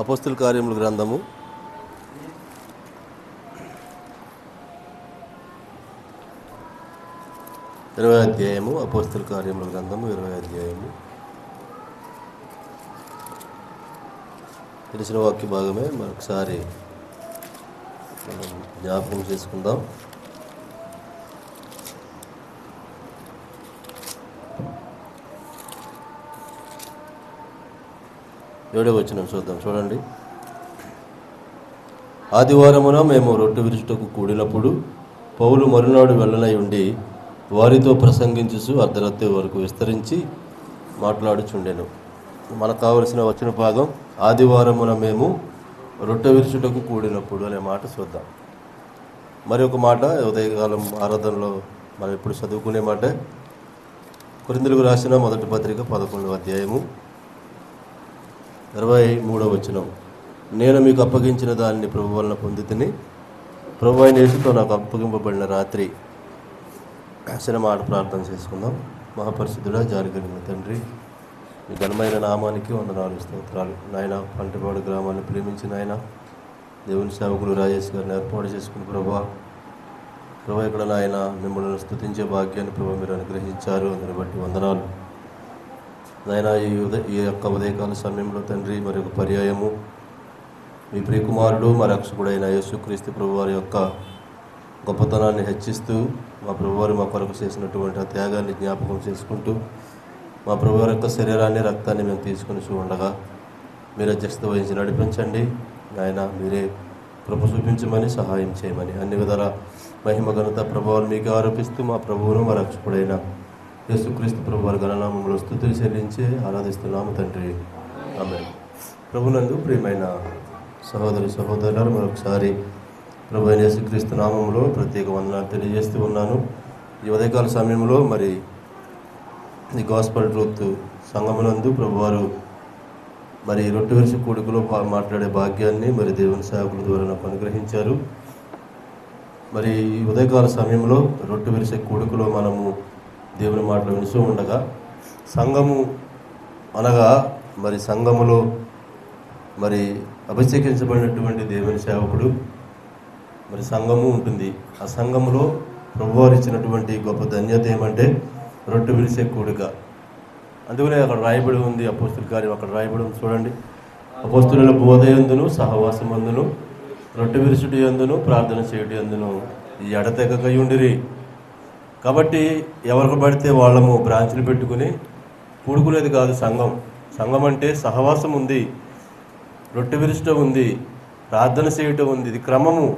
అపోస్తుల కార్యముల గ్రంథము. ఇరవై అధ్యాయము అపోస్తుల కార్యముల గ్రంథము ఇరవై అధ్యాయము. తెలిసిన వాక్య భాగమే. మరొకసారి మనం జ్ఞాపకం చేసుకుందాం. ఏడో వచ్చిన చూద్దాం చూడండి. ఆదివారమున మేము రొట్టె విరుచుటకు కూడినప్పుడు పౌలు మరునాడు వెళ్ళనై ఉండి వారితో ప్రసంగించుచు అర్ధరాత్రి వరకు విస్తరించి మాట్లాడుచుండెను. మనకు కావలసిన వచ్చిన భాగం ఆదివారమున మేము రొట్టె విరుచుటకు కూడినప్పుడు అనే మాట చూద్దాం. మరి ఒక మాట ఉదయకాలం ఆరాధనలో మనం ఇప్పుడు చదువుకునే మాట. కొరిందులకు రాసిన మొదటి పత్రిక పదకొండవ అధ్యాయము. ఇరవై మూడవ వచనం. నేను మీకు అప్పగించిన దానిని ప్రభు వలన పొంది తిని ప్రభు అయిన యేసుతో నాకు అప్పగింపబడిన రాత్రి అసిన ఆట ప్రార్థన చేసుకుందాం. మహాపరిశుద్ధుడా జారి కలిగిన తండ్రి మీ ఘనమైన నామానికి వందనాలు స్తోత్రాలు. నాయన పంటపాడు గ్రామాన్ని ప్రేమించిన ఆయన దేవుని సేవకులు రాజేష్ గారిని ఏర్పాటు చేసుకుని ప్రభా ప్రభా ఇక్కడ నాయన మిమ్మల్ని స్తుతించే భాగ్యాన్ని ప్రభు మీరు అనుగ్రహించారు. అందుని బట్టి వందనాలు. నైనా ఈ ఉదయ ఈ యొక్క ఉదయకాల సమయంలో తండ్రి మరి ఒక పర్యాయము. మీ ప్రియకుమారుడు మా రక్షకుడైన యేసుక్రీస్తు ప్రభువారి యొక్క గొప్పతనాన్ని హెచ్చిస్తూ మా ప్రభువారు మా కొరకు చేసినటువంటి ఆ త్యాగాన్ని జ్ఞాపకం చేసుకుంటూ మా ప్రభువారి యొక్క శరీరాన్ని రక్తాన్ని మేము తీసుకుని చూడగా మీరు అధ్యక్షత వహించి నడిపించండి. నాయన మీరే కృప చూపించమని సహాయం చేయమని. అన్ని విధాల మహిమ ఘనత ప్రభావాలు మీకు ఆరోపిస్తూ మా ప్రభువును మా రక్షకుడైన యేసుక్రీస్తు ప్రభు వారి గణనామంలో స్థుతులు చెల్లించి ఆరాధిస్తున్నాము తండ్రి. ఆమె ప్రభునందు ప్రియమైన సహోదరి సహోదరులు మరొకసారి ప్రభు అయిన యేసుక్రీస్తు నామంలో ప్రత్యేక వందనాలు తెలియజేస్తూ ఉన్నాను. ఈ ఉదయకాల సమయంలో మరి ఈ గాస్పల్ ట్రూత్ సంగమనందు ప్రభువారు మరి రొట్టె విరిసి కూడుకులో మాట్లాడే భాగ్యాన్ని మరి దేవుని సేవకుల ద్వారా నాకు అనుగ్రహించారు. మరి ఈ ఉదయకాల సమయంలో రొట్టె విరిసే కూడుకులో మనము దేవుని మాటలు వినిస్తూ ఉండగా సంఘము అనగా మరి సంఘములో మరి అభిషేకించబడినటువంటి దేవుని సేవకుడు మరి సంఘము ఉంటుంది. ఆ సంఘములో ప్రభువారు ఇచ్చినటువంటి గొప్ప ధన్యత ఏమంటే రొట్టె విరిసే కూడిక. అందుకనే అక్కడ రాయబడి ఉంది అపోస్తుల కార్యం. అక్కడ రాయబడి ఉంది చూడండి. అపోస్తుల బోధ ఎందును సహవాసమందును రొట్టె విరుచుటి ఎందును ప్రార్థన చేయుటి ఎందును. ఈ ఎడతెగకై ఉండిరి కాబట్టి ఎవరికి పడితే వాళ్ళము బ్రాంచ్లు పెట్టుకుని కూడుకునేది కాదు సంఘం. సంఘం అంటే సహవాసం ఉంది రొట్టె విరుచటం ఉంది ప్రార్థన చేయటం ఉంది. ఇది క్రమము.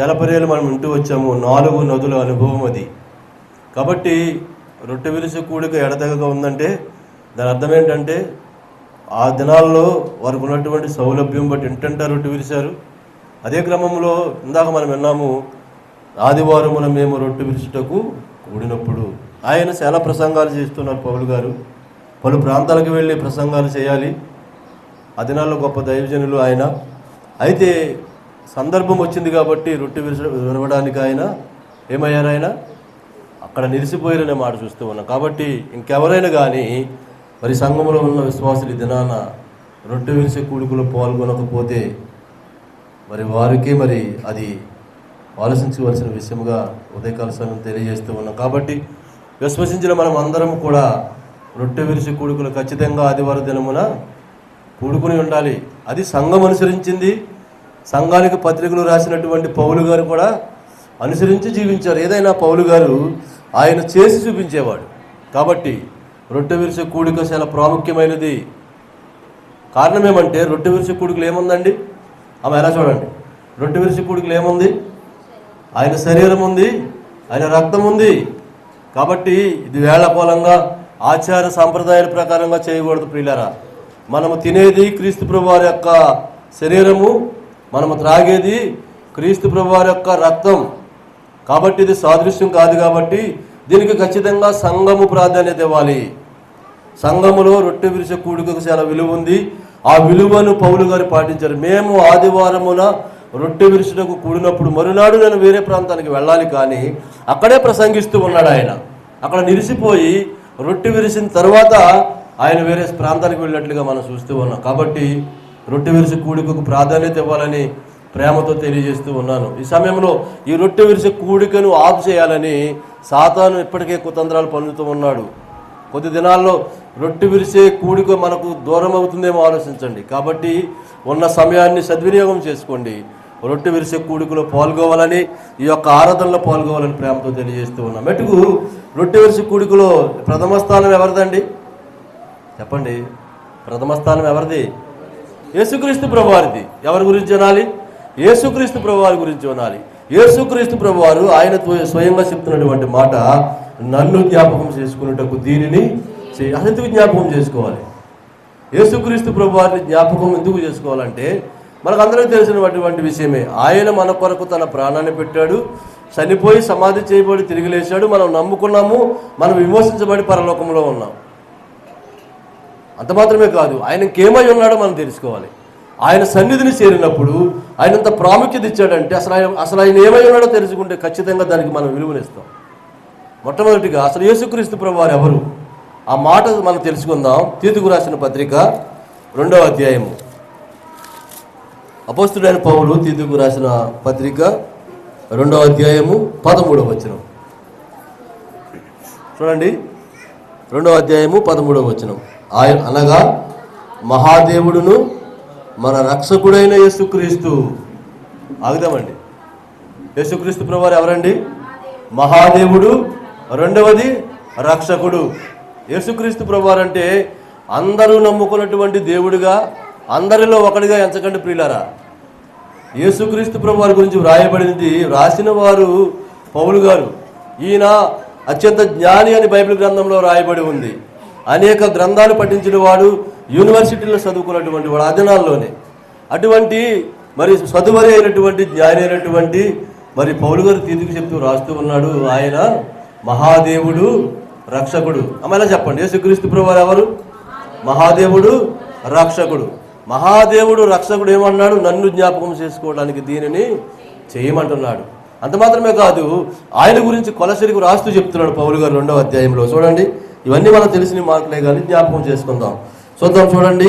చాలా మనం ఇంటూ వచ్చాము. నాలుగు నదుల అనుభవం అది. కాబట్టి రొట్టె విరిసి కూడిక ఎడతెగగా ఉందంటే దాని అర్థం ఏంటంటే ఆ దినాల్లో వారికి ఉన్నటువంటి సౌలభ్యం బట్టి ఇంటంటా రొట్టె విరిశారు? అదే క్రమంలో ఇందాక మనం విన్నాము ఆదివారమున మేము రొట్టె విరుచుటకు కూడినప్పుడు ఆయన చాలా ప్రసంగాలు చేస్తున్నారు పౌలు గారు. పలు ప్రాంతాలకు వెళ్ళి ప్రసంగాలు చేయాలి. అదినాల్లో గొప్ప దైవజనులు ఆయన. అయితే సందర్భం వచ్చింది కాబట్టి రొట్టె విరచ విరవడానికి ఆయన ఏమయ్యారు ఆయన? అక్కడ నిలిచిపోయారనే మాట చూస్తూ ఉన్నాం. కాబట్టి ఇంకెవరైనా కానీ మరి సంఘంలో ఉన్న విశ్వాసులు దినాన రొట్టె విరిసే కూడుకులో పాల్గొనకపోతే మరి వారికి మరి అది ఆలోచించవలసిన విషయముగా ఉదయకాల సమయం తెలియజేస్తూ ఉన్నాం. కాబట్టి విశ్వసించిన మనం అందరం కూడా రొట్టె విరిసి కూడుకులు ఖచ్చితంగా ఆదివారం దినమున కూడుకుని ఉండాలి. అది సంఘం అనుసరించింది. సంఘానికి పత్రికలు రాసినటువంటి పౌలు గారు కూడా అనుసరించి జీవించారు. ఏదైనా పౌలు గారు ఆయన చేసి చూపించేవాడు. కాబట్టి రొట్టె విరిసే కూడిక చాలా ప్రాముఖ్యమైనది. కారణం ఏమంటే రొట్టె విరిసే కూడికలు ఏముందండి? ఆమె ఎలా చూడండి? రొట్టె విరిసే కూడికలు ఏముంది? ఆయన శరీరం ఉంది ఆయన రక్తం ఉంది. కాబట్టి ఇది వేళకోలంగా ఆచార సాంప్రదాయాల ప్రకారంగా చేయకూడదు ప్రియులరా. మనము తినేది క్రీస్తు ప్రభువారి యొక్క శరీరము మనము త్రాగేది క్రీస్తు ప్రభువారి యొక్క రక్తం. కాబట్టి ఇది సాదృశ్యం కాదు కాబట్టి దీనికి ఖచ్చితంగా సంఘము ప్రాధాన్యత ఇవ్వాలి. సంఘములో రొట్టె విరిసే కూడికకు చాలా విలువ ఉంది. ఆ విలువను పౌలు గారు పాటించారు. మేము ఆదివారమున రొట్టె విరుచుటకు కూడినప్పుడు మరునాడు నేను వేరే ప్రాంతానికి వెళ్ళాలి కానీ అక్కడే ప్రసంగిస్తూ ఉన్నాడు ఆయన. అక్కడ నిరిసిపోయి రొట్టె విరిసిన తర్వాత ఆయన వేరే ప్రాంతానికి వెళ్ళినట్లుగా మనం చూస్తూ ఉన్నాం. కాబట్టి రొట్టె విరిసి కూడికకు ప్రాధాన్యత ఇవ్వాలని ప్రేమతో తెలియజేస్తూ ఉన్నాను. ఈ సమయంలో ఈ రొట్టె విరిసి కూడికను ఆఫ్ చేయాలని సాతాను ఇప్పటికే కుతంత్రాలు పన్నుతూ ఉన్నాడు. కొద్ది దినాల్లో రొట్టె విరిసే కూడిక మనకు దూరం అవుతుందేమో ఆలోచించండి. కాబట్టి ఉన్న సమయాన్ని సద్వినియోగం చేసుకోండి. రొట్టె విరిసే కూడికలో పాల్గొవాలని ఈ యొక్క ఆరాధనలో పాల్గొవాలని ప్రేమతో తెలియజేస్తూ ఉన్నాం. మెటుకు రొట్టె విరిసే కూడికలో ప్రథమ స్థానం ఎవరిదండి? చెప్పండి. ప్రథమ స్థానం ఎవరిది? యేసుక్రీస్తు ప్రభువారిది. ఎవరి గురించి అనాలి? యేసుక్రీస్తు ప్రభువారి గురించి అనాలి. యేసుక్రీస్తు ప్రభువారు ఆయన స్వయంగా చెప్తున్నటువంటి మాట నన్ను జ్ఞాపకం చేసుకున్నటకు దీనిని చే- అసలు ఎందుకు జ్ఞాపకం చేసుకోవాలి. యేసుక్రీస్తు ప్రభువారిని జ్ఞాపకం ఎందుకు చేసుకోవాలంటే మనకందరికీ తెలిసినటువంటి విషయమే. ఆయన మన కొరకు తన ప్రాణాన్ని పెట్టాడు చనిపోయి సమాధి చేయబడి తిరిగి లేచాడు. మనం నమ్ముకున్నాము మనం విమోచించబడి పరలోకంలో ఉన్నాం. అంత మాత్రమే కాదు ఆయన ఇంకేమై ఉన్నాడో మనం తెలుసుకోవాలి. ఆయన సన్నిధిని చేరినప్పుడు ఆయన అంత ప్రాముఖ్యత ఇచ్చాడంటే అసలు ఆయన అసలు ఆయన ఏమై ఉన్నాడో తెలుసుకుంటే ఖచ్చితంగా దానికి మనం విలువనిస్తాం. మొట్టమొదటిగా అసలు యేసుక్రీస్తు ప్రభు వారు ఎవరు? ఆ మాట మనం తెలుసుకుందాం. తీతుకు రాసిన పత్రిక రెండవ అధ్యాయము. అపోస్తుడైన పౌలు తీతుకు రాసిన పత్రిక రెండవ అధ్యాయము పదమూడవ వచనం. చూడండి. రెండవ అధ్యాయము పదమూడవ వచనం. ఆయన అనగా మహాదేవుడును మన రక్షకుడైన యేసుక్రీస్తు. ఆగుదామండి. యేసుక్రీస్తు ప్రభువారు ఎవరండి? మహాదేవుడు. రెండవది రక్షకుడు. యేసుక్రీస్తు ప్రభువారు అంటే అందరూ నమ్ముకున్నటువంటి దేవుడిగా అందరిలో ఒకడిగా ఎంచకండి ప్రియులారా. యేసుక్రీస్తు ప్రభు వారి గురించి వ్రాయబడినది రాసిన వారు పౌలు గారు. ఈయన అత్యంత జ్ఞాని అని బైబిల్ గ్రంథంలో రాయబడి ఉంది. అనేక గ్రంథాలు పఠించిన వాడు యూనివర్సిటీలో చదువుకున్నటువంటి వాడు అదనాల్లోనే. అటువంటి మరి చదువరి అయినటువంటి జ్ఞాని అయినటువంటి మరి పౌలు గారు తీర్చుకు చెప్తూ రాస్తూ ఉన్నాడు. ఆయన మహాదేవుడు రక్షకుడు. అమ్మ చెప్పండి? యేసుక్రీస్తు ప్రభు వారు ఎవరు? మహాదేవుడు రక్షకుడు. మహాదేవుడు రక్షకుడు ఏమన్నాడు? నన్ను జ్ఞాపకం చేసుకోవడానికి దీనిని చేయమంటున్నాడు. అంత మాత్రమే కాదు ఆయన గురించి కొలసరికి రాస్తూ చెప్తున్నాడు పౌలు గారు రెండవ అధ్యాయంలో. చూడండి ఇవన్నీ మనకు తెలిసిన మార్కులే కానీ జ్ఞాపకం చేసుకుందాం. చూద్దాం చూడండి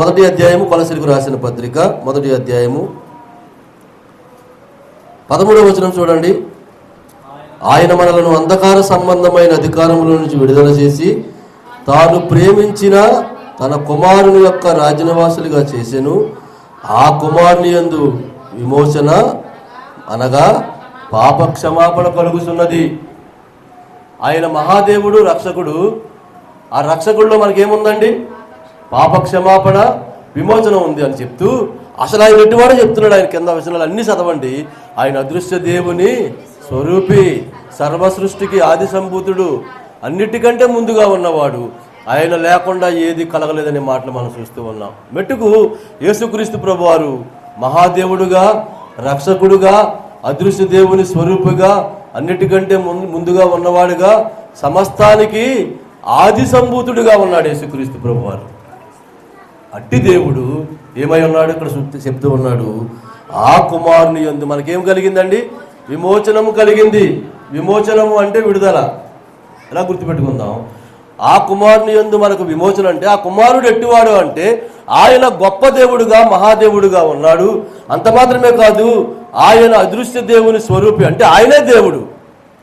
మొదటి అధ్యాయము కొలసరికి రాసిన పత్రిక మొదటి అధ్యాయము. పదమూడవ వచనం చూడండి. ఆయన మనలను అంధకార సంబంధమైన అధికారముల నుంచి విడుదల చేసి తాను ప్రేమించిన తన కుమారుని యొక్క రాజనివాసులుగా చేసెను. ఆ కుమారుని యందు విమోచన అనగా పాప క్షమాపణ కలుగుతున్నది ఆయన మహాదేవుడు రక్షకుడు. ఆ రక్షకుడిలో మనకేముందండి? పాప క్షమాపణ విమోచన ఉంది అని చెప్తూ అసలు ఆయన ఎటువాడో చెప్తున్నాడు ఆయన కింద వచనాలు అన్ని చదవండి. ఆయన అదృశ్య దేవుని స్వరూపి సర్వ సృష్టికి ఆది సంభూతుడు అన్నిటికంటే ముందుగా ఉన్నవాడు. ఆయన లేకుండా ఏది కలగలేదనే మాటలు మనం చూస్తూ ఉన్నాం. మెట్టుకు యేసుక్రీస్తు ప్రభువారు మహాదేవుడుగా రక్షకుడుగా అదృశ్య దేవుని స్వరూపుగా అన్నిటికంటే ముందు ముందుగా ఉన్నవాడుగా సమస్తానికి ఆది సంభూతుడుగా ఉన్నాడు యేసుక్రీస్తు ప్రభువారు. అట్టి దేవుడు ఏమై ఉన్నాడు? ఇక్కడ చెప్తూ- చెప్తూ ఉన్నాడు ఆ కుమారుని యందు మనకేం కలిగిందండి? విమోచనము కలిగింది. విమోచనము అంటే విడుదల. ఎలా గుర్తుపెట్టుకుందాం? ఆ కుమారుని యందు మనకు విమోచన అంటే ఆ కుమారుడు ఎట్టివాడు అంటే ఆయన గొప్ప దేవుడుగా మహాదేవుడుగా ఉన్నాడు. అంత మాత్రమే కాదు ఆయన అదృశ్య దేవుని స్వరూపి అంటే ఆయనే దేవుడు.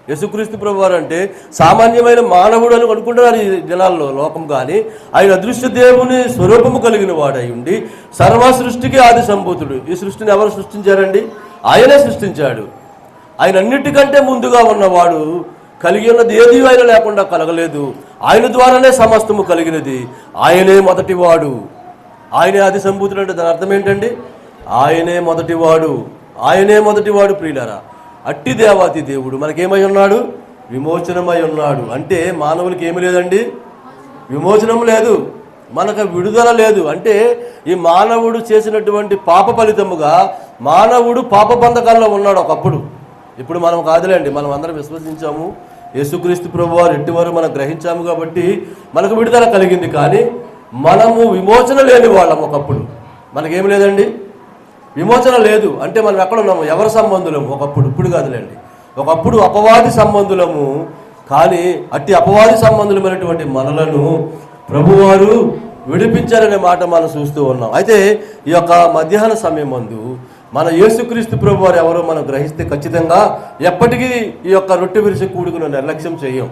యేసుక్రీస్తు ప్రభు వారు అంటే సామాన్యమైన మానవుడు అని అనుకుంటున్నారు ఈ జనాల్లో లోకం కానీ ఆయన అదృశ్య దేవుని స్వరూపము కలిగిన వాడై ఉండి సర్వ సృష్టికి ఆది సంభూతుడు. ఈ సృష్టిని ఎవరు సృష్టించారండి? ఆయనే సృష్టించాడు. ఆయన అన్నిటికంటే ముందుగా ఉన్నవాడు కలిగి ఉన్నది ఏది ఆయన లేకుండా కలగలేదు. ఆయన ద్వారానే సమస్తము కలిగినది. ఆయనే మొదటివాడు. ఆయనే ఆది సంభూతుడు అంటే దాని అర్థం ఏంటండి? ఆయనే మొదటివాడు. ఆయనే మొదటివాడు ప్రియులరా. అట్టి దేవాతి దేవుడు మనకేమై ఉన్నాడు? విమోచనమై ఉన్నాడు. అంటే మానవులకి ఏమి లేదండి? విమోచనం లేదు. మనకు విడుదల లేదు. అంటే ఈ మానవుడు చేసినటువంటి పాప ఫలితముగా మానవుడు పాప బంధకాల్లో ఉన్నాడు ఒకప్పుడు. ఇప్పుడు మనం కాదులేండి. మనం అందరం విశ్వసించాము. యేసుక్రీస్తు ప్రభు వారు ఎట్టివారు మనం గ్రహించాము కాబట్టి మనకు విడుదల కలిగింది కానీ మనము విమోచన లేని వాళ్ళం ఒకప్పుడు. మనకేం లేదండి? విమోచన లేదు. అంటే మనం ఎక్కడ ఉన్నాము? ఎవరి సంబంధులము? ఒకప్పుడు. ఇప్పుడు కాదులేండి. ఒకప్పుడు అపవాది సంబంధులము కానీ అట్టి అపవాది సంబంధులమైనటువంటి మనలను ప్రభువారు విడిపించారనే మాట మనం చూస్తూ ఉన్నాం. అయితే ఈ యొక్క మధ్యాహ్న సమయం మందు మన యేసుక్రీస్తు ప్రభు వారు ఎవరో మనం గ్రహిస్తే ఖచ్చితంగా ఎప్పటికీ ఈ యొక్క రొట్టె విరిసి కూడుకుని నిర్లక్ష్యం చేయం.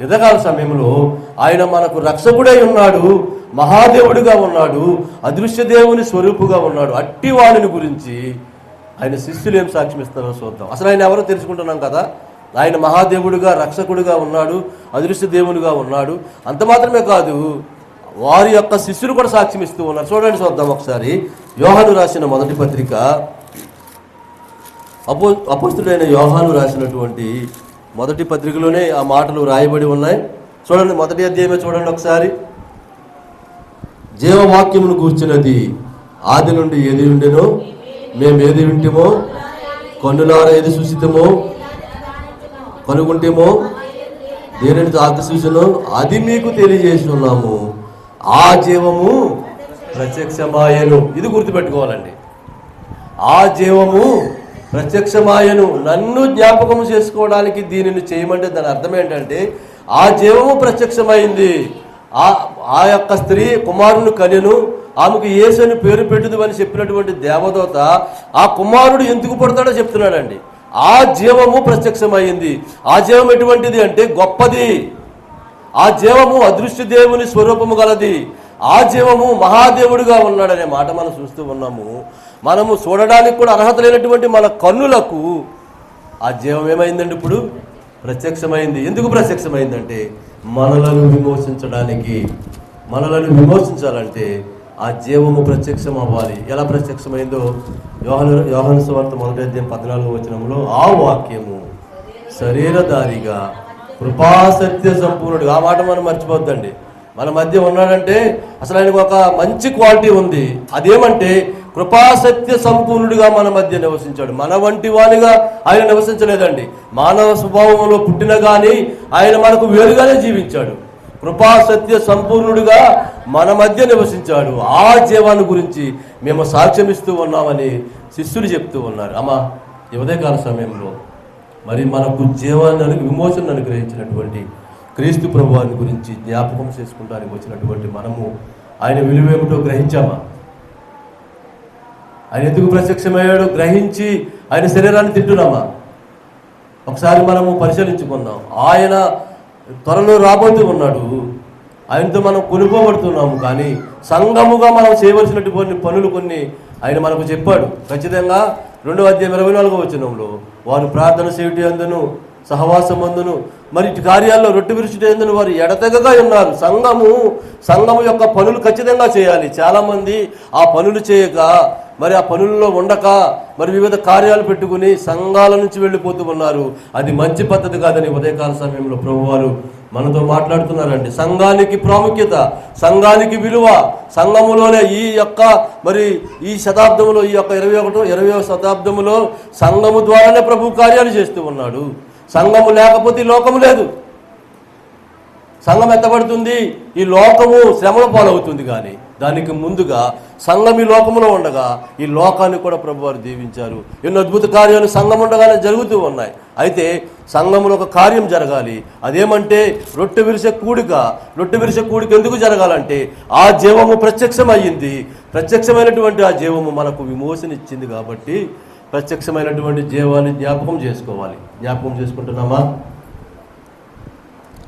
ఎదగాల సమయంలో ఆయన మనకు రక్షకుడై ఉన్నాడు మహాదేవుడిగా ఉన్నాడు అదృశ్య దేవుని స్వరూపుగా ఉన్నాడు. అట్టి వాడిని గురించి ఆయన శిష్యులు ఏం సాక్ష్యం ఇస్తారో చూద్దాం. అసలు ఆయన ఎవరో తెలుసుకుంటున్నాం కదా? ఆయన మహాదేవుడిగా రక్షకుడిగా ఉన్నాడు అదృశ్య దేవునిగా ఉన్నాడు. అంత మాత్రమే కాదు వారి యొక్క శిష్యులు కూడా సాక్ష్యం ఇస్తూ ఉన్నారు. చూడండి చూద్దాం ఒకసారి. యోహాను రాసిన మొదటి పత్రిక. అపో అపోస్తుడైన యోహాను రాసినటువంటి మొదటి పత్రికలోనే ఆ మాటలు రాయబడి ఉన్నాయి. చూడండి మొదటి అధ్యాయమే చూడండి ఒకసారి. జీవవాక్యమును కూర్చున్నది ఆది నుండి ఏది ఉండెనో? మేము ఏది వింటేమో? కన్నులార ఏది సూచితమో కనుగొంటేమో? దేనిని తాకి చూసినో? అది మీకు తెలియజేసి ఉన్నాము. ఆ జీవము ప్రత్యక్షమాయను. ఇది గుర్తుపెట్టుకోవాలండి. ఆ జీవము ప్రత్యక్షమాయను నన్ను జ్ఞాపకం చేసుకోవడానికి దీనిని చేయమంటే దాని అర్థం ఏంటంటే ఆ జీవము ప్రత్యక్షమైంది. ఆ ఆ యొక్క స్త్రీ కుమారుని కనెను ఆమెకు యేసు అని పేరు పెట్టుదు అని చెప్పినటువంటి దేవదూత ఆ కుమారుడు ఎందుకు పుడతాడో చెప్తున్నాడండి. ఆ జీవము ప్రత్యక్షమైంది. ఆ జీవం ఎటువంటిది అంటే గొప్పది. ఆ జీవము అదృశ్య దేవుని స్వరూపము గలది. ఆ జీవము మహాదేవుడిగా ఉన్నాడనే మాట మనం చూస్తూ ఉన్నాము. మనము చూడడానికి కూడా అర్హత లేనటువంటి మన కన్నులకు ఆ జీవం ఏమైందండి ఇప్పుడు? ప్రత్యక్షమైంది. ఎందుకు ప్రత్యక్షమైందంటే మనలను విమోచించడానికి మనలను విమోచించాలంటే ఆ జీవము ప్రత్యక్షం అవ్వాలి. ఎలా ప్రత్యక్షమైందో యోహన యోహన సువార్త మొదటి అధ్యాయం పద్నాలుగు వచనంలో ఆ వాక్యము శరీరధారిగా కృపాసత్య సంపూర్ణుడు ఆ మాట మనం మర్చిపోద్దండి. మన మధ్య ఉన్నాడంటే అసలు ఆయనకు ఒక మంచి క్వాలిటీ ఉంది. అదేమంటే కృపాసత్య సంపూర్ణుడిగా మన మధ్య నివసించాడు. మన వంటి వానిగా ఆయన నివసించలేదండి. మానవ స్వభావంలో పుట్టిన కానీ ఆయన మనకు వేరుగానే జీవించాడు. కృపాసత్య సంపూర్ణుడిగా మన మధ్య నివసించాడు. ఆ జీవాన్ని గురించి మేము సాక్ష్యమిస్తూ ఉన్నామని శిష్యులు చెప్తూ ఉన్నారు. అమ్మా ఈ ఉదయకాల సమయంలో మరి మనకు జీవాన్ని అను- విమోచన అనుగ్రహించినటువంటి క్రీస్తు ప్రభువాని గురించి జ్ఞాపకం చేసుకుంటానికి వచ్చినటువంటి మనము ఆయన విలువేమిటో గ్రహించామా? ఆయన ఎందుకు ప్రత్యక్షమయ్యాడో? గ్రహించి ఆయన శరీరాన్ని తింటున్నామా? ఒకసారి మనము పరిశీలించుకుందాం. ఆయన త్వరలో రాబోతూ ఉన్నాడు. ఆయనతో మనం కొనుక్కోబడుతున్నాము కానీ సంఘముగా మనం చేయవలసినటువంటి పనులు కొన్ని ఆయన మనకు చెప్పాడు. ఖచ్చితంగా రెండవ అధ్యాయం ఇరవై నాలుగో వచ్చినంలో వారు ప్రార్థన చేయుటి అందును సహవాసమందును మరి ఇటు కార్యాల్లో రొట్టె విరుచుటేందును వారు ఎడతెగగా ఉన్నారు. సంఘము సంఘము యొక్క పనులు ఖచ్చితంగా చేయాలి. చాలామంది ఆ పనులు చేయక మరి ఆ పనుల్లో ఉండక మరి వివిధ కార్యాలు పెట్టుకుని సంఘాల నుంచి వెళ్ళిపోతూ ఉన్నారు. అది మంచి పద్ధతి కాదని ఉదయకాల సమయంలో ప్రభువారు మనతో మాట్లాడుతున్నారండి. సంఘానికి ప్రాముఖ్యత సంఘానికి విలువ సంఘములోనే ఈ యొక్క మరి ఈ శతాబ్దంలో ఈ యొక్క ఇరవై ఒకటో ఇరవై శతాబ్దములో సంఘము ద్వారానే ప్రభు కార్యాలు చేస్తూ ఉన్నాడు. సంఘము లేకపోతే లోకము లేదు. సంఘం ఎత్తబడుతుంది ఈ లోకము శ్రమల పాలవుతుంది కానీ దానికి ముందుగా సంఘం ఈ లోకములో ఉండగా ఈ లోకాన్ని కూడా ప్రభువారు దీవించారు. ఎన్నో అద్భుత కార్యాలు సంఘం ఉండగానే జరుగుతూ ఉన్నాయి. అయితే సంఘంలో ఒక కార్యం జరగాలి. అదేమంటే రొట్టె విరిసే కూడిక రొట్టె విరిసే కూడిక ఎందుకు జరగాలంటే ఆ జీవము ప్రత్యక్షమయ్యింది. ప్రత్యక్షమైనటువంటి ఆ జీవము మనకు విమోచన ఇచ్చింది కాబట్టి ప్రత్యక్షమైనటువంటి జీవాన్ని జ్ఞాపకం చేసుకోవాలి. జ్ఞాపకం చేసుకుంటున్నామా?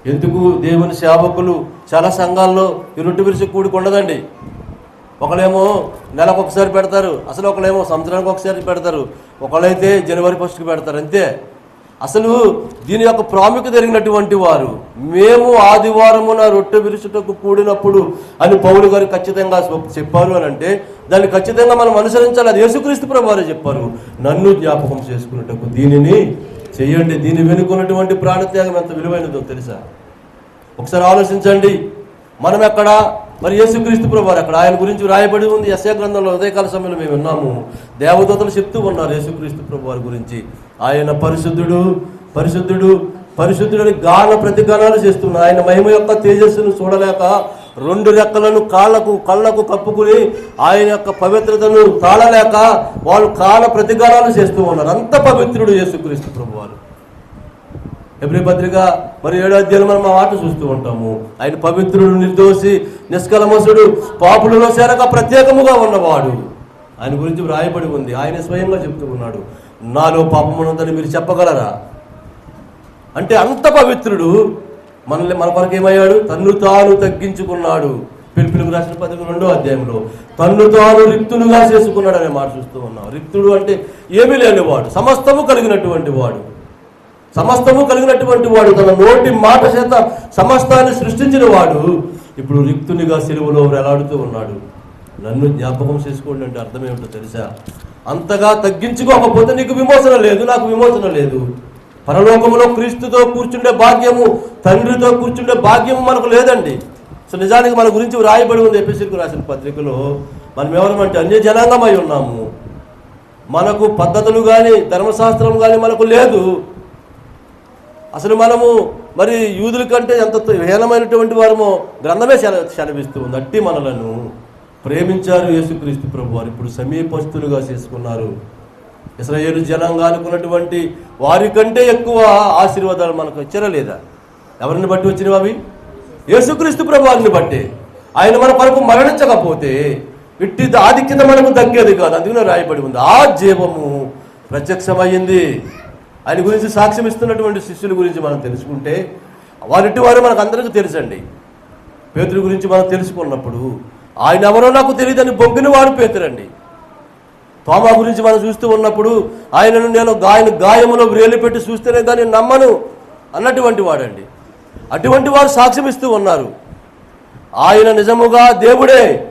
ఎందుకు దేవుని సేవకులు చాలా సంఘాల్లో ఈ రొట్టె విరిసి కూడికి ఉండదండి ఒకళ్ళేమో నెలకు ఒకసారి పెడతారు అసలు ఒకళ్ళేమో సంవత్సరానికి ఒకసారి పెడతారు ఒకళ్ళైతే జనవరి ఫస్ట్కి పెడతారు అంతే. అసలు దీని యొక్క ప్రాముఖ్యత జరిగినటువంటి వారు మేము ఆదివారమున రొట్టె విరుచుటకు కూడినప్పుడు అని పౌలు గారు ఖచ్చితంగా చెప్పారు అని అంటే దాన్ని ఖచ్చితంగా మనం అనుసరించాలి అది యేసుక్రీస్తు ప్రభు చెప్పారు. నన్ను జ్ఞాపకం చేసుకున్నటకు దీనిని చేయండి. దీని వెనుకున్నటువంటి ప్రాణత్యాగం ఎంత విలువైనదో తెలుసా? ఒకసారి ఆలోచించండి. మనం ఎక్కడ? మరి యేసుక్రీస్తు ప్రభువారు అక్కడ ఆయన గురించి రాయబడి ఉంది. యశయ గ్రంథంలో ఉదయకాల సమయంలో మేము విన్నాము. దేవదూతలు చెప్తూ ఉన్నారు యేసుక్రీస్తు ప్రభు వారి గురించి. ఆయన పరిశుద్ధుడు పరిశుద్ధుడు పరిశుద్ధుడని గాన ప్రతిగానాలు చేస్తున్నారు. ఆయన మహిమ యొక్క తేజస్సును చూడలేక రెండు రెక్కలను కాళ్ళకు కళ్ళకు కప్పుకుని ఆయన యొక్క పవిత్రతను తాళలేక వాళ్ళు కాల ప్రతికారాలు చేస్తూ ఉన్నారు. అంత పవిత్రుడు యేసుక్రీస్తు ప్రభు వారు ఎబ్రి పత్రిక మరి ఏడో అధ్యాయులు మనం ఆ మాట చూస్తూ ఉంటాము. ఆయన పవిత్రుడు నిర్దోషి నిష్కలమసుడు పాపులలో చేరక ప్రత్యేకముగా ఉన్నవాడు. ఆయన గురించి వ్రాయబడి ఉంది. ఆయన స్వయంగా చెప్తూ ఉన్నాడు. నాలో పాపమునందని మీరు చెప్పగలరా? అంటే అంత పవిత్రుడు మనల్ని మన కొరకు ఏమయ్యాడు? తన్ను తాను తగ్గించుకున్నాడు. పిలుపులకు రాసిన పదవి రెండో అధ్యాయంలో తన్ను తాను రిక్తులుగా చేసుకున్నాడు అనే మాట చూస్తూ ఉన్నాం. రిక్తుడు అంటే ఏమీ లేనివాడు సమస్తము కలిగినటువంటి వాడు. సమస్తము కలిగినటువంటి వాడు తన నోటి మాట చేత సమస్తాన్ని సృష్టించిన వాడు. ఇప్పుడు రిక్తునిగా సెలువులో వేలాడుతూ ఉన్నాడు? నన్ను జ్ఞాపకం చేసుకోండి అంటే అర్థమేమిటో తెలుసా? అంతగా తగ్గించుకోకపోతే నీకు విమోచన లేదు నాకు విమోచన లేదు. పరలోకంలో క్రీస్తుతో కూర్చుండే భాగ్యము తండ్రితో కూర్చుండే భాగ్యము మనకు లేదండి. సో నిజానికి మన గురించి రాయబడి ఉంది ఎపిసిల్కు రాసిన పత్రికలో. మనం ఎవరమంటే అన్య జనాంగమై ఉన్నాము. మనకు పద్ధతులు కానీ ధర్మశాస్త్రం కానీ మనకు లేదు. అసలు మనము మరి యూదుల కంటే ఎంత హీనమైనటువంటి వారమో గ్రంథమే శల శలభిస్తూ ఉంది. అట్టి మనలను ప్రేమించారు యేసుక్రీస్తు ప్రభు వారు ఇప్పుడు సమీపస్తులుగా చేసుకున్నారు. ఇస్రాయేలు జనాంగా అనుకున్నటువంటి వారి కంటే ఎక్కువ ఆశీర్వాదాలు మనకు ఇచ్చారా లేదా? ఎవరిని బట్టి వచ్చినవి అవి? యేసుక్రీస్తు ప్రభావాన్ని బట్టి. ఆయన మన కొరకు మరణించకపోతే ఇట్టి ఆధిక్యత మనకు దక్కేది కాదు. అందుకనే రాయబడి ఉంది ఆ జీవము ప్రత్యక్షమయ్యింది. ఆయన గురించి సాక్ష్యం ఇస్తున్నటువంటి శిష్యుల గురించి మనం తెలుసుకుంటే వారిటి వారు మనకు అందరికీ తెలుసండి. పేతుడి గురించి మనం తెలుసుకున్నప్పుడు ఆయన ఎవరో నాకు తెలియదని బొగ్గిన వాడు పేతురండి. తోమా గురించి మనం చూస్తూ ఉన్నప్పుడు ఆయనను నేను ఆయన గాయములో వ్రేలు పెట్టి చూస్తేనే దాన్ని నమ్మను అన్నటువంటి వాడండి. అటువంటి వారు సాక్ష్యం ఇస్తూ ఉన్నారు. ఆయన నిజముగా దేవుడే.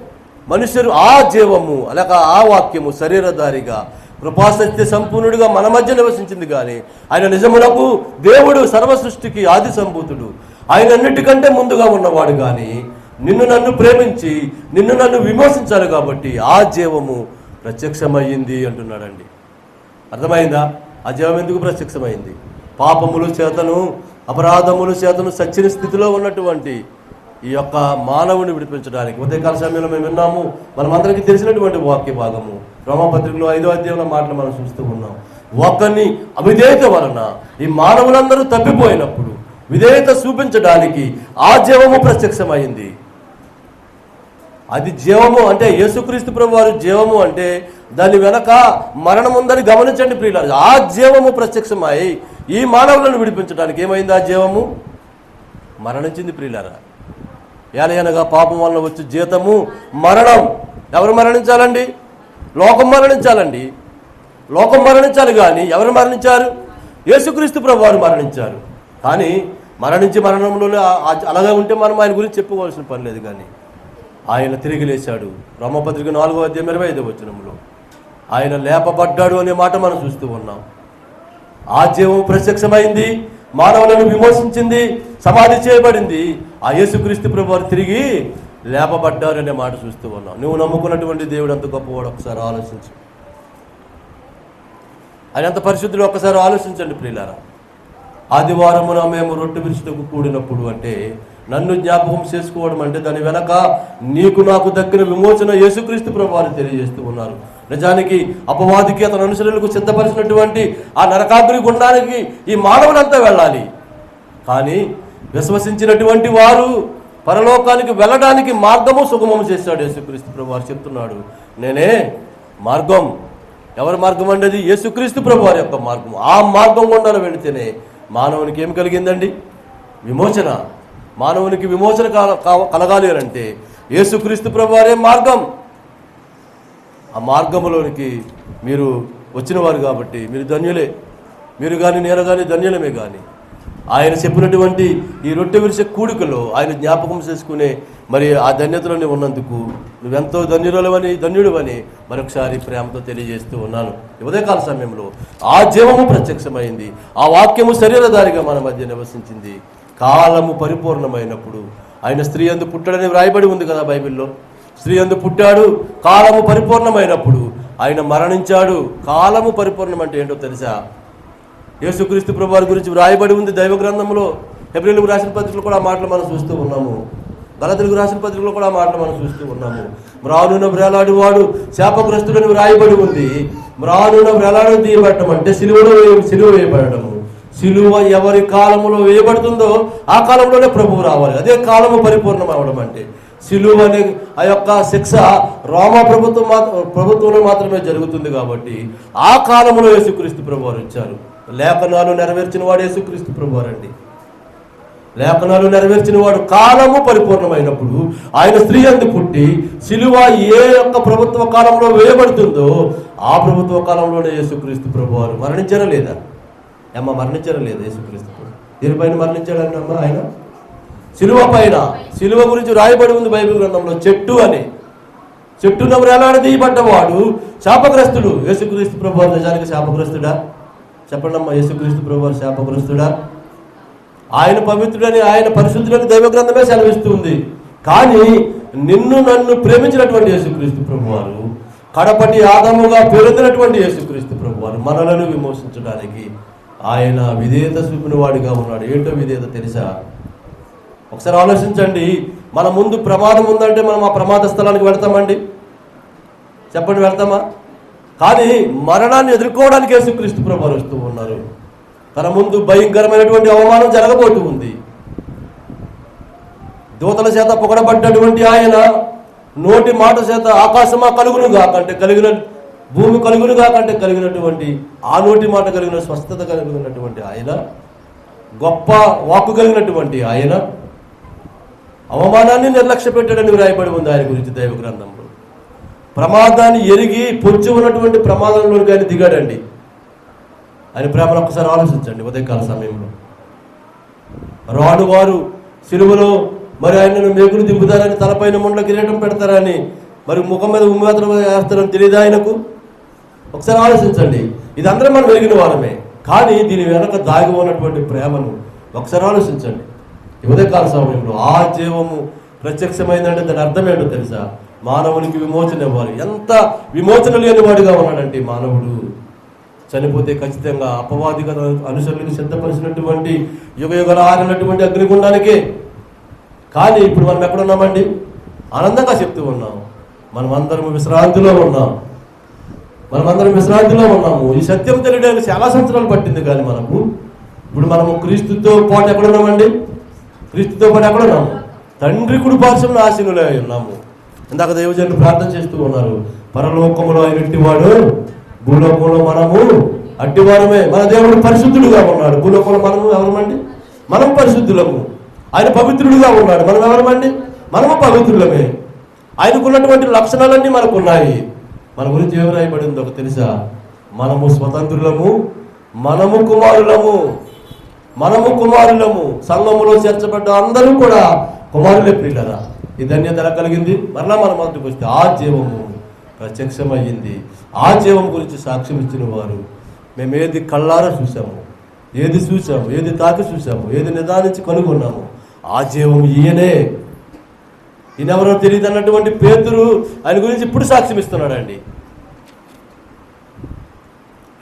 మనుషులు ఆ జీవము అలాగ ఆ వాక్యము శరీరధారిగా కృపాసత్య సంపూర్ణుడిగా మన మధ్య నివసించింది కానీ ఆయన నిజములకు దేవుడు సర్వ సృష్టికి ఆది సంభూతుడు. ఆయన అన్నిటికంటే ముందుగా ఉన్నవాడు కానీ నిన్ను నన్ను ప్రేమించి నిన్ను నన్ను విమర్శించారు కాబట్టి ఆ జీవము ప్రత్యక్షమయ్యింది అంటున్నాడండి. అర్థమైందా? ఆ జీవం ఎందుకు ప్రత్యక్షమైంది? పాపములు చేతను అపరాధములు చేతను సచ్చిన స్థితిలో ఉన్నటువంటి ఈ యొక్క మానవుని విడిపించడానికి ఉదయకాల సమయంలో మేము విన్నాము. మనమందరికీ తెలిసినటువంటి వాక్య భాగము. రోమపత్రికలో ఐదో అధ్యాయంలో మాటలు మనం చూస్తూ ఉన్నాం. ఒకరిని అవిధేయత వలన ఈ మానవులందరూ తప్పిపోయినప్పుడు విధేయత చూపించడానికి ఆ జీవము ప్రత్యక్షమైంది. అది జీవము అంటే యేసుక్రీస్తు ప్రభు వారు జీవము అంటే దాని వెనక మరణం ఉందని గమనించండి ప్రియులారు. ఆ జీవము ప్రత్యక్షమై ఈ మానవులను విడిపించడానికి ఏమైంది ఆ జీవము? మరణించింది ప్రియులారా. ఏలయనగా పాపం వలన వచ్చే జీతము మరణం. ఎవరు మరణించాలండి? లోకం మరణించాలండి. లోకం మరణించాలి కానీ ఎవరు మరణించారు? యేసుక్రీస్తు ప్రభు వారు మరణించారు. కానీ మరణించి మరణంలోనే అలాగే ఉంటే మనం ఆయన గురించి చెప్పుకోవాల్సిన పని లేదు కానీ ఆయన తిరిగి లేచాడు. బ్రహ్మపత్రిక నాలుగో అధ్యాయం ఇరవై ఐదో వచనంలో. ఆయన లేపబడ్డాడు అనే మాట మనం చూస్తూ ఉన్నాం. ఆ ప్రత్యక్షమైంది మానవులను విమోచించింది సమాధి చేయబడింది. ఆ యేసుక్రీస్తు ప్రభు తిరిగి లేపబడ్డారు అనే మాట చూస్తూ ఉన్నాం. నువ్వు నమ్ముకున్నటువంటి దేవుడు అంత గొప్పవాడు ఒకసారి ఆలోచించు. ఆయన అంత పరిశుద్ధుడు ఒక్కసారి ఆలోచించండి ప్రియులారా. ఆదివారమున మేము రొట్టె విరుచుటకు కూడినప్పుడు అంటే నన్ను జ్ఞాపకం చేసుకోవడం అంటే దాని వెనక నీకు నాకు దక్కిన విమోచన యేసుక్రీస్తు ప్రభు తెలియజేస్తూ ఉన్నారు. నిజానికి అపవాదికి అతను అనుసరులకు సిద్ధపరిచినటువంటి ఆ నరకాగ్రి గుండానికి ఈ మానవులంతా వెళ్ళాలి. కానీ విశ్వసించినటువంటి వారు పరలోకానికి వెళ్ళడానికి మార్గము సుగమము చేశాడు యేసుక్రీస్తు ప్రభు వారు చెప్తున్నాడు. నేనే మార్గం. ఎవరి మార్గం అండి యేసుక్రీస్తు ప్రభు వారి యొక్క మార్గం ఆ మార్గం గుండా వెళితేనే మానవునికి ఏం కలిగిందండి? విమోచన. మానవునికి విమోచన కలగాలి అంటే యేసుక్రీస్తు ప్రభువారే మార్గం. ఆ మార్గంలోనికి మీరు వచ్చినవారు కాబట్టి మీరు ధన్యులే. మీరు కానీ నేను కానీ ధన్యులమే కానీ ఆయన చెప్పినటువంటి ఈ రొట్టె విరిసే కూడికలో ఆయన జ్ఞాపకం చేసుకునే మరి ఆ ధన్యతలోనే ఉన్నందుకు నువ్వెంతో ధన్యులవని ధన్యుడివని మరొకసారి ప్రేమతో తెలియజేస్తూ ఉన్నాను. ఉదయకాల సమయంలో ఆ జీవము ప్రత్యక్షమైంది. ఆ వాక్యము శరీరధారిగా మన మధ్య నివసించింది. కాలము పరిపూర్ణమైనప్పుడు ఆయన స్త్రీ అందు పుట్టడని వ్రాయబడి ఉంది కదా బైబిల్లో. స్త్రీ అందు పుట్టాడు కాలము పరిపూర్ణమైనప్పుడు ఆయన మరణించాడు. కాలము పరిపూర్ణం అంటే ఏంటో తెలుసా? యేసుక్రీస్తు ప్రభువారి గురించి వ్రాయబడి ఉంది దైవ గ్రంథంలో. ఎబ్రిల్కు రాసిన పత్రికలు కూడా మాటలు మనం చూస్తూ ఉన్నాము. గలతులకు రాసిన పత్రికలో కూడా మాటలు మనం చూస్తూ ఉన్నాము. మ్రానున వ్రేలాడు వాడు శాపగ్రస్తుడని వ్రాయబడి ఉంది. మ్రానున వ్రేలాడు తీయబడటం అంటే సిలువలో సిలువ వేయబడటము. సిలువ ఎవరి కాలంలో వేయబడుతుందో ఆ కాలంలోనే ప్రభువు రావాలి. అదే కాలము పరిపూర్ణం అవడం అంటే. సిలువ అనే ఆ యొక్క శిక్ష రోమ ప్రభుత్వం ప్రభుత్వంలో మాత్రమే జరుగుతుంది కాబట్టి ఆ కాలంలో యేసుక్రీస్తు ప్రభువారు వచ్చారు. లేఖనాలు నెరవేర్చిన వాడు యేసుక్రీస్తు ప్రభువారు అండి లేఖనాలు నెరవేర్చిన వాడు కాలము పరిపూర్ణమైనప్పుడు ఆయన స్త్రీ అందు పుట్టి సిలువ ఏ యొక్క ప్రభుత్వ కాలంలో వేయబడుతుందో ఆ ప్రభుత్వ కాలంలోనే యేసుక్రీస్తు ప్రభువారు మరణించడం లేదా? అమ్మ మరణించడం లేదు యేసుక్రీస్తు దీనిపైన మరణించాడండి అమ్మ ఆయన? సిలువ పైన. సిలువ గురించి రాయబడి ఉంది బైబిల్ గ్రంథంలో. చెట్టు అని. చెట్టు చెట్టున తీయబడ్డవాడు శాపగ్రస్తుడు. యేసుక్రీస్తు ప్రభు నిజానికి శాపగ్రస్తుడా? చెప్పండి అమ్మా యేసుక్రీస్తు ప్రభు శాపగ్రస్తుడా? ఆయన పవిత్రుడని ఆయన పరిశుద్ధుడని దైవ గ్రంథమే సెలవిస్తుంది. కానీ నిన్ను నన్ను ప్రేమించినటువంటి యేసుక్రీస్తు ప్రభువారు కడపటి ఆదముగా పేరొందినటువంటి యేసుక్రీస్తు ప్రభువారు మనలను విమోచించడానికి ఆయన విధేయత చూపిన వాడిగా ఉన్నాడు. ఏంటో విధేయత తెలుసా? ఒకసారి ఆలోచించండి. మన ముందు ప్రమాదం ఉందంటే మనం ఆ ప్రమాద స్థలానికి వెళ్తామండి. చెప్పండి వెళ్తామా? కానీ మరణాన్ని ఎదుర్కోవడానికి యేసుక్రీస్తు ప్రభు వస్తూ ఉన్నారు. తన ముందు భయంకరమైనటువంటి అవమానం జరగబోతూ ఉంది. దూతల చేత పొగడబడ్డటువంటి ఆయన నోటి మాట చేత ఆకాశమా కలుగును కాకంటే కలిగిన భూమి కలుగును కంటే కలిగినటువంటి ఆ నోటి మాట కలిగిన స్వస్థత కలిగినటువంటి ఆయన గొప్ప వాక్కు కలిగినటువంటి ఆయన అవమానాన్ని నిర్లక్ష్య పెట్టాడని వ్రాయబడి ఉంది ఆయన గురించి దైవ గ్రంథంలో. ప్రమాదాన్ని ఎరిగి పొంచి ఉన్నటువంటి ప్రమాదంలోకి ఆయన దిగాడండి. ఆయన ప్రేమను ఒక్కసారి ఆలోచించండి ఉదయకాల సమయంలో. రాను వారు సిలువలో మరి ఆయనను మేకులు దింపుతారని తలపైన ముండ్ల కిరీటం పెడతారని మరి ముఖం మీద ఉమ్మేతలు వేస్తారని తెలియదు ఆయనకు? ఒకసారి ఆలోచించండి. ఇది అందరం మనం వెలిగిన వారమే. కానీ దీని వెనక దాగి ఉన్నటువంటి ప్రేమను ఒకసారి ఆలోచించండి. ఈ ఉదయకాల సమయంలో ఆ జీవము ప్రత్యక్షమైందంటే దాని అర్థం ఏంటో తెలుసా? మానవునికి విమోచన ఇవ్వాలి. ఎంత విమోచన లేని వాడిగా ఉన్నాడంటే మానవుడు. చనిపోతే ఖచ్చితంగా అపవాదిగా అనుసరులకు సిద్ధపరిచినటువంటి యుగ యుగలు ఆరినటువంటి అగ్నిగుండానికి. కానీ ఇప్పుడు మనం ఎక్కడ ఉన్నామండి? ఆనందంగా చెప్తూ ఉన్నాం. మనం అందరం విశ్రాంతిలో ఉన్నాం. మనం అందరం విశ్రాంతిలో ఉన్నాము. ఈ సత్యం తెలియడానికి చాలా సంవత్సరాలు పట్టింది కానీ మనకు. ఇప్పుడు మనము క్రీస్తుతో పాటు ఎక్కడ ఉన్నామండి? క్రీస్తుతో పాటు ఎక్కడ ఉన్నాము? తండ్రి కుడి పార్శ్వం ఆశీనులే ఉన్నాము. ఇందాక దేవజనులు ప్రార్థన చేస్తూ ఉన్నారు. పరలోకములో అయినట్టి వాడు భూలోకంలో మనము అట్టివారమే మన దేవుడు పరిశుద్ధుడుగా ఉన్నాడు. భూలోకంలో మనము ఎవరమండి? మనం పరిశుద్ధులము. ఆయన పవిత్రుడుగా ఉన్నాడు. మనం ఎవరమండి? మనము పవిత్రులమే. ఆయనకున్నటువంటి లక్షణాలన్నీ మనకు ఉన్నాయి మన గురించి ఏమి రాయబడిందో ఒక తెలుసా? మనము స్వతంత్రులము మనము కుమారులము మనము కుమారులము. సంఘములో చేర్చబడ్డ అందరూ కూడా కుమారులే ప్రియులరా. ఈ ధన్యత కలిగింది? మరలా మన మొదటికి వస్తే ఆ జీవము ప్రత్యక్షమయ్యింది. ఆ జీవం గురించి సాక్ష్యం ఇచ్చిన వారు మేము ఏది కళ్ళారా చూసాము ఏది చూసాము ఏది తాకి చూసాము ఏది నిదానించి కనుగొన్నాము ఆ జీవం ఈయనే. ఈయనెవరో తెలియదు అన్నటువంటి పేతురు ఆయన గురించి ఇప్పుడు సాక్ష్యం ఇస్తున్నాడండి.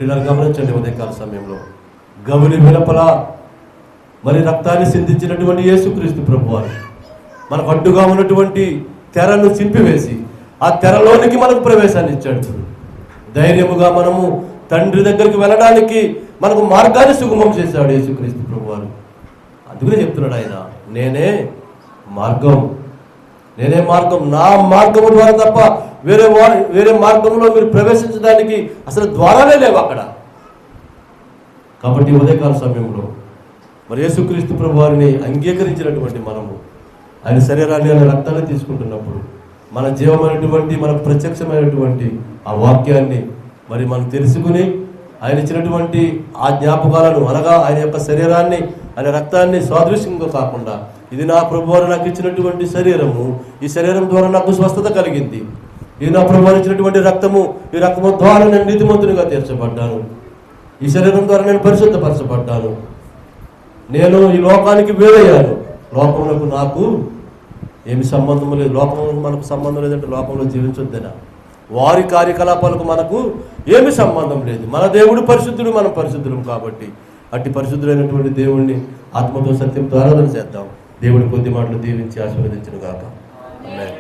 ఇలా గమనించండి ఉదయకాల సమయంలో. గౌరి వెలపల మరి రక్తాన్ని సిద్ధించినటువంటి యేసుక్రీస్తు ప్రభువారు మనకు అడ్డుగా ఉన్నటువంటి తెరను చింపివేసి ఆ తెరలోనికి మనకు ప్రవేశాన్ని ఇచ్చాడు ధైర్యముగా మనము తండ్రి దగ్గరికి వెళ్ళడానికి మనకు మార్గాన్ని సుగమం చేశాడు యేసుక్రీస్తు ప్రభువారు అందుకనే చెప్తున్నాడు ఆయన నేనే మార్గం. నేనే మార్గం నా మార్గము ద్వారా తప్ప వేరే వేరే మార్గంలో మీరు ప్రవేశించడానికి అసలు ద్వారాలే లేవు అక్కడ. కాబట్టి ఉదయకాల సమయంలో మరి యేసుక్రీస్తు ప్రభు వారిని అంగీకరించినటువంటి మనము ఆయన శరీరాన్ని ఆయన రక్తాన్ని తీసుకుంటున్నప్పుడు మన జీవమైనటువంటి మన ప్రత్యక్షమైనటువంటి ఆ వాక్యాన్ని మరి మనం తెలుసుకుని ఆయన ఇచ్చినటువంటి ఆ జ్ఞాపకాలను అనగా ఆయన యొక్క శరీరాన్ని ఆయన రక్తాన్ని సాదృశ్యంగా కాకుండా ఇది నా ప్రభు నాకు ఇచ్చినటువంటి శరీరము. ఈ శరీరం ద్వారా నాకు స్వస్థత కలిగింది. ఇది నా ప్రభు ఇచ్చినటువంటి రక్తము. ఈ రక్తము ద్వారా నేను నీతిమంతునిగా తీర్చబడ్డాను. ఈ శరీరం ద్వారా నేను పరిశుద్ధపరచబడ్డాను. నేను ఈ లోకానికి వేరయ్యాను లోకములకు నాకు ఏమి సంబంధం లేదు. లోకంలో మనకు సంబంధం లేదంటే లోకంలో జీవించొద్దేనా? వారి కార్యకలాపాలకు మనకు ఏమి సంబంధం లేదు. మన దేవుడు పరిశుద్ధుడు మనం పరిశుద్ధులం కాబట్టి. అట్టి పరిశుద్ధులైనటువంటి దేవుణ్ణి ఆత్మతో సత్యంతో ఆరాధన చేద్దాం. దేవుడి కొద్ది మాటలు దీవించి ఆశీర్వదించను గాక ఆమేన్.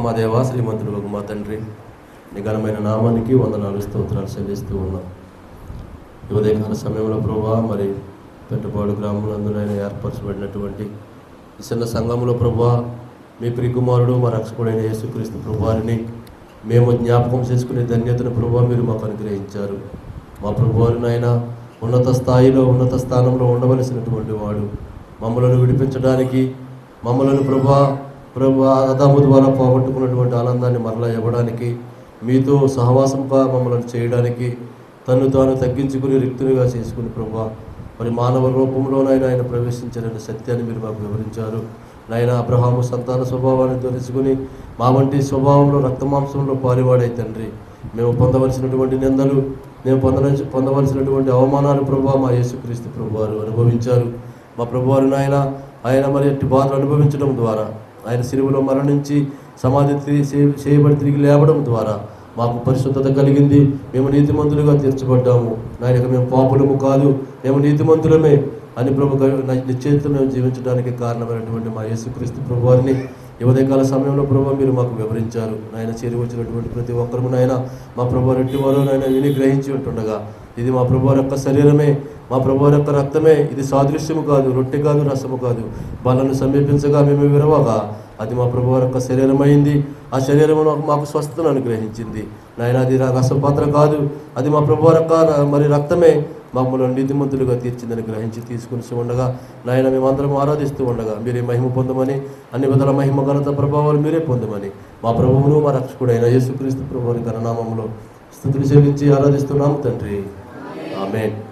మా దేవ శ్రీమంతుడు మా తండ్రి నీ ఘనమైన నామానికి వందనాలు స్తోత్రాలు చెల్లిస్తూ ఉన్నాం ఈ ఉదయకాల సమయంలో ప్రభా మరి పెట్టుబాడు గ్రామంలో ఏర్పరచబడినటువంటి చిన్న సంఘంలో ప్రభా మీ ప్రియకుమారుడు మా రక్షకుడైన యేసుక్రీస్తు ప్రభువారిని మేము జ్ఞాపకం చేసుకునే ధన్యతను ప్రభావ మీరు మాకు అనుగ్రహించారు. మా ప్రభువారు నాయన ఉన్నత స్థాయిలో ఉన్నత స్థానంలో ఉండవలసినటువంటి వాడు. మమ్మలను విడిపించడానికి మమ్మలను ప్రభా ప్రభు అదాము ద్వారా పోగొట్టుకున్నటువంటి ఆనందాన్ని మరలా ఇవ్వడానికి మీతో సహవాసంగా మమ్మల్ని చేయడానికి తను తాను తగ్గించుకుని రిక్తునిగా చేసుకుని ప్రభా మరి మానవ రూపంలోనైనా ఆయన ప్రవేశించారనే సత్యాన్ని మీరు మాకు వివరించారు. నాయన అబ్రహాము సంతాన స్వభావాన్ని తెలుసుకుని మా వంటి స్వభావంలో రక్తమాంసంలో పారివాడై తండ్రి. మేము పొందవలసినటువంటి నిందలు మేము పొందవలసి పొందవలసినటువంటి అవమానాలు ప్రభా మా యేసుక్రీస్తు ప్రభువారు అనుభవించారు. మా ప్రభువారు నాయన ఆయన మరి ఎట్టి బాధలు అనుభవించడం ద్వారా ఆయన సిరువులో మరణించి సమాధి చేయబడి తిరిగి లేవడం ద్వారా మాకు పరిశుద్ధత కలిగింది. మేము నీతిమంతులుగా తీర్చబడ్డాము. నాయనక మేము పాపులము కాదు. మేము నీతిమంతులమే. అని ప్రభు గ- నిశ్చయిత మేము జీవించడానికి కారణమైనటువంటి మా యేసుక్రీస్తు ప్రభు వారిని ఈ సమయంలో ప్రభు మీరు మాకు వివరించారు. నాయన చేరి వచ్చినటువంటి ప్రతి ఒక్కరు నాయన మా ప్రభు రెట్టి వారు నాయన విని గ్రహించి ఉంటుండగా ఇది మా ప్రభు యొక్క శరీరమే మా ప్రభు యొక్క రక్తమే ఇది సాదృశ్యము కాదు రొట్టె కాదు రసము కాదు. బలను సమీపించగా మేము విరవగా అది మా ప్రభు యొక్క శరీరమైంది. ఆ శరీరమును మాకు స్వస్థతను అనుగ్రహించింది. నాయన అది రసపాత్ర కాదు అది మా ప్రభు యొక్క మరి రక్తమే మమ్మల్ని నీతిమంతులుగా తీర్చిందని గ్రహించి తీసుకుని ఉండగా నాయన మేమందరం ఆరాధిస్తూ ఉండగా మీరే మహిమ పొందమని అన్ని విధాల మహిమ ఘనత ప్రభావాలు మీరే పొందమని మా ప్రభువును మా రక్షకుడైన యేసుక్రీస్తు ప్రభువుని ఘననామంలో స్థుతులు చెల్లించి ఆరాధిస్తున్నాము తండ్రి. ఆమెన్.